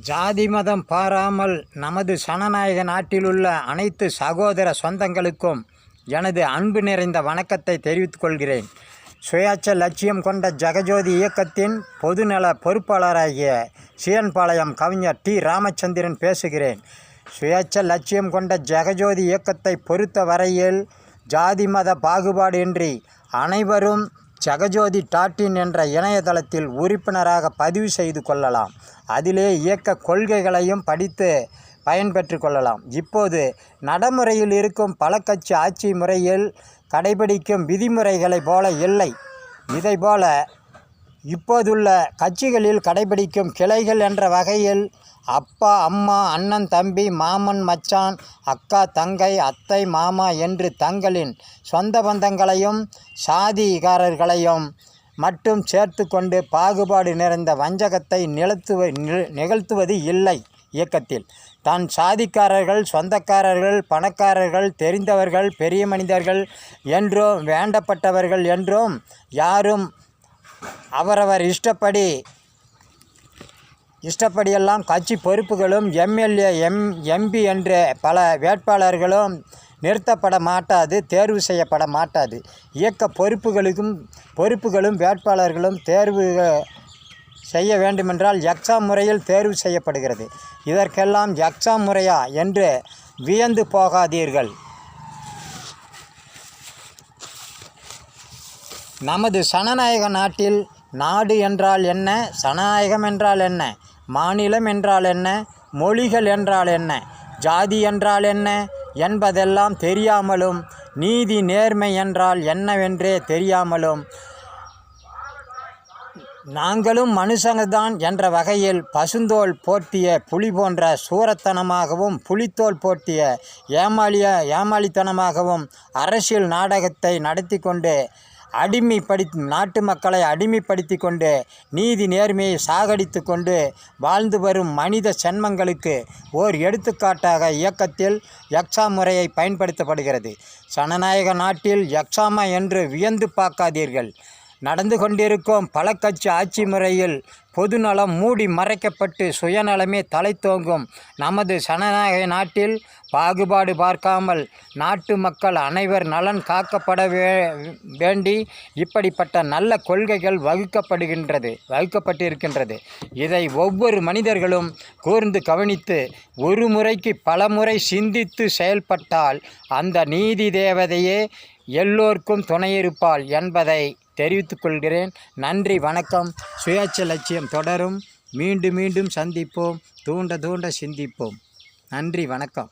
ஜாதி மதம் பாராமல் நமது சனநாயக நாட்டிலுள்ள அனைத்து சகோதர சொந்தங்களுக்கும் எனது அன்பு நிறைந்த வணக்கத்தை தெரிவித்துக் கொள்கிறேன். சுயாட்ச லட்சியம் கொண்ட ஜெகஜோதி இயக்கத்தின் பொதுநல பொறுப்பாளராகிய சியன்பாளையம் கவிஞர் டி. ராமச்சந்திரன் பேசுகிறேன். சுயாட்ச லட்சியம் கொண்ட ஜெகஜோதி இயக்கத்தை பொறுத்த வரையில் ஜாதி மத பாகுபாடின்றி அனைவரும் ஜெகஜோதி டாட்டின் என்ற இணையதளத்தில் உறுப்பினராக பதிவு செய்து கொள்ளலாம். அதிலே இயக்க கொள்கைகளையும் படித்து பயன்பெற்று கொள்ளலாம். இப்போது நடைமுறையில் இருக்கும் பல கட்சி ஆட்சி முறையில் கடைபிடிக்கும் விதிமுறைகளைப் போல இல்லை. இதைபோல இப்போதுள்ள கட்சிகளில் கடைபிடிக்கும் கிளைகள் என்ற வகையில் அப்பா அம்மா அண்ணன் தம்பி மாமன் மச்சான் அக்கா தங்கை அத்தை மாமா என்று தங்களின் சொந்த பந்தங்களையும் சாதிகாரர்களையும் மட்டும் சேர்த்து கொண்டு பாகுபாடு நிறைந்த வஞ்சகத்தை நிலத்துவ நி- நிகழ்த்துவது இல்லை இயக்கத்தில். தான் சாதிக்காரர்கள் சொந்தக்காரர்கள் பணக்காரர்கள் தெரிந்தவர்கள் பெரிய மனிதர்கள் என்றும் வேண்டப்பட்டவர்கள் என்றும் யாரும் அவரவர் இஷ்டப்படி இஷ்டப்படியெல்லாம் கட்சி பொறுப்புகளும் எம்எல்ஏ எம் எம்பி என்று பல வேட்பாளர்களும் நிறுத்தப்பட மாட்டாது தேர்வு செய்யப்பட மாட்டாது. இயக்க பொறுப்புகளுக்கும் பொறுப்புகளும் வேட்பாளர்களும் தேர்வு செய்ய வேண்டுமென்றால் எக்ஸாம் முறையில் தேர்வு செய்யப்படுகிறது. இதற்கெல்லாம் எக்ஸாம் முறையா என்று வியந்து போகாதீர்கள். நமது சனநாயக நாட்டில் நாடு என்றால் என்ன சனநாயகம் என்றால் என்ன? மாநிலம் என்றால் என்ன? மொழிகள் என்றால் என்ன? ஜாதி என்றால் என்ன? என்பதெல்லாம் தெரியாமலும் நீதி நேர்மை என்றால் என்னவென்றே தெரியாமலும் நாங்களும் மனுஷங்கதான் என்ற வகையில் பசுந்தோல் போர்த்திய புலி போன்ற சூரத்தனமாகவும் புலித்தோல் போர்த்திய ஏமாளிய ஏமாளித்தனமாகவும் அரசியல் நாடகத்தை நடத்தி கொண்டு அடிமைப்படுத்தி நாட்டு மக்களை அடிமைப்படுத்தி கொண்டு நீதி நேர்மையை சாகடித்து கொண்டு வாழ்ந்து வரும் மனித சென்மங்களுக்கு ஓர் எடுத்துக்காட்டாக இயக்கத்தில் யக்ஷா முறையை பயன்படுத்தப்படுகிறது. சனநாயக நாட்டில் யக்ஷாமா என்று வியந்து பார்க்காதீர்கள். நடந்து கொண்டிருக்கும் பல கட்சி ஆட்சி முறையில் பொதுநலம் மூடி மறைக்கப்பட்டு சுயநலமே தலைத்தோங்கும் நமது சனநாயக நாட்டில் பாகுபாடு பார்க்காமல் நாட்டு மக்கள் அனைவர் நலன் காக்கப்பட வே வேண்டி இப்படிப்பட்ட நல்ல கொள்கைகள் வகுக்கப்படுகின்றது வகுக்கப்பட்டிருக்கின்றது. இதை ஒவ்வொரு மனிதர்களும் கூர்ந்து கவனித்து ஒரு முறைக்கு பல முறை சிந்தித்து செயல்பட்டால் அந்த நீதி தேவதையே எல்லோருக்கும் துணையிருப்பாள் என்பதை தெரிவித்துக் கொள்கிறேன். நன்றி வணக்கம். சுயாட்ச லட்சியம் தொடரும். மீண்டும் மீண்டும் சந்திப்போம். தூண்ட தூண்ட சிந்திப்போம். நன்றி வணக்கம்.